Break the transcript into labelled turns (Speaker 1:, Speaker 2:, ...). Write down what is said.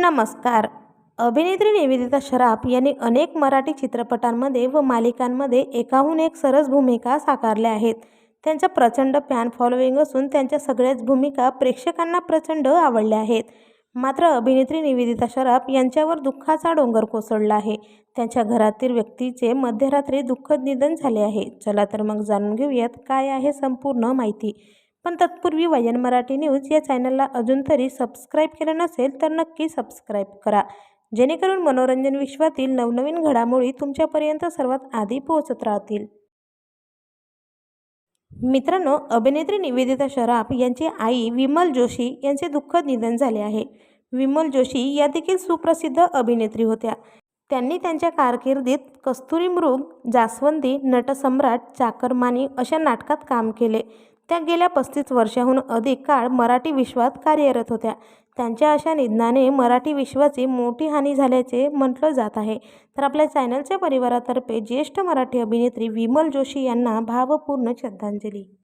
Speaker 1: नमस्कार. अभिनेत्री निवेदिता शराफ यांनी अनेक मराठी चित्रपटांमध्ये व मालिकांमध्ये एकाहून एक सरस भूमिका साकारल्या आहेत. त्यांच्या प्रचंड फॅन फॉलोईंग असून त्यांच्या सगळ्याच भूमिका प्रेक्षकांना प्रचंड आवडल्या आहेत. मात्र अभिनेत्री निवेदिता शराफ यांच्यावर दुःखाचा डोंगर कोसळला आहे. त्यांच्या घरातील व्यक्तीचे मध्यरात्री दुःखद निधन झाले आहे. चला तर मग जाणून घेऊयात काय आहे संपूर्ण माहिती. पण तत्पूर्वी वयन मराठी न्यूज या चॅनलला अजून तरी सबस्क्राईब केलं नसेल तर नक्की सबस्क्राईब करा. जेणेकरून मनोरंजन विश्वातील नवनवीन घडामोडी तुमच्यापर्यंत सर्वात आधी पोहोचत राहतील. मित्रांनो अभिनेत्री निवेदिता शराफ यांची आई विमल जोशी यांचे दुःखद निधन झाले आहे. विमल जोशी या देखील सुप्रसिद्ध अभिनेत्री होत्या. त्यांनी त्यांच्या कारकिर्दीत कस्तुरी मृग जास्वंदी नटसम्राट चाकरमानी अशा नाटकात काम केले. त्या गेल्या पस्तीस वर्षाहून अधिक काळ मराठी विश्वात कार्यरत होत्या. त्यांच्या अशा निधनाने मराठी विश्वाची मोठी हानी झाल्याचे म्हटलं जात आहे. तर आपल्या चॅनलच्या परिवारातर्फे ज्येष्ठ मराठी अभिनेत्री विमल जोशी यांना भावपूर्ण श्रद्धांजली.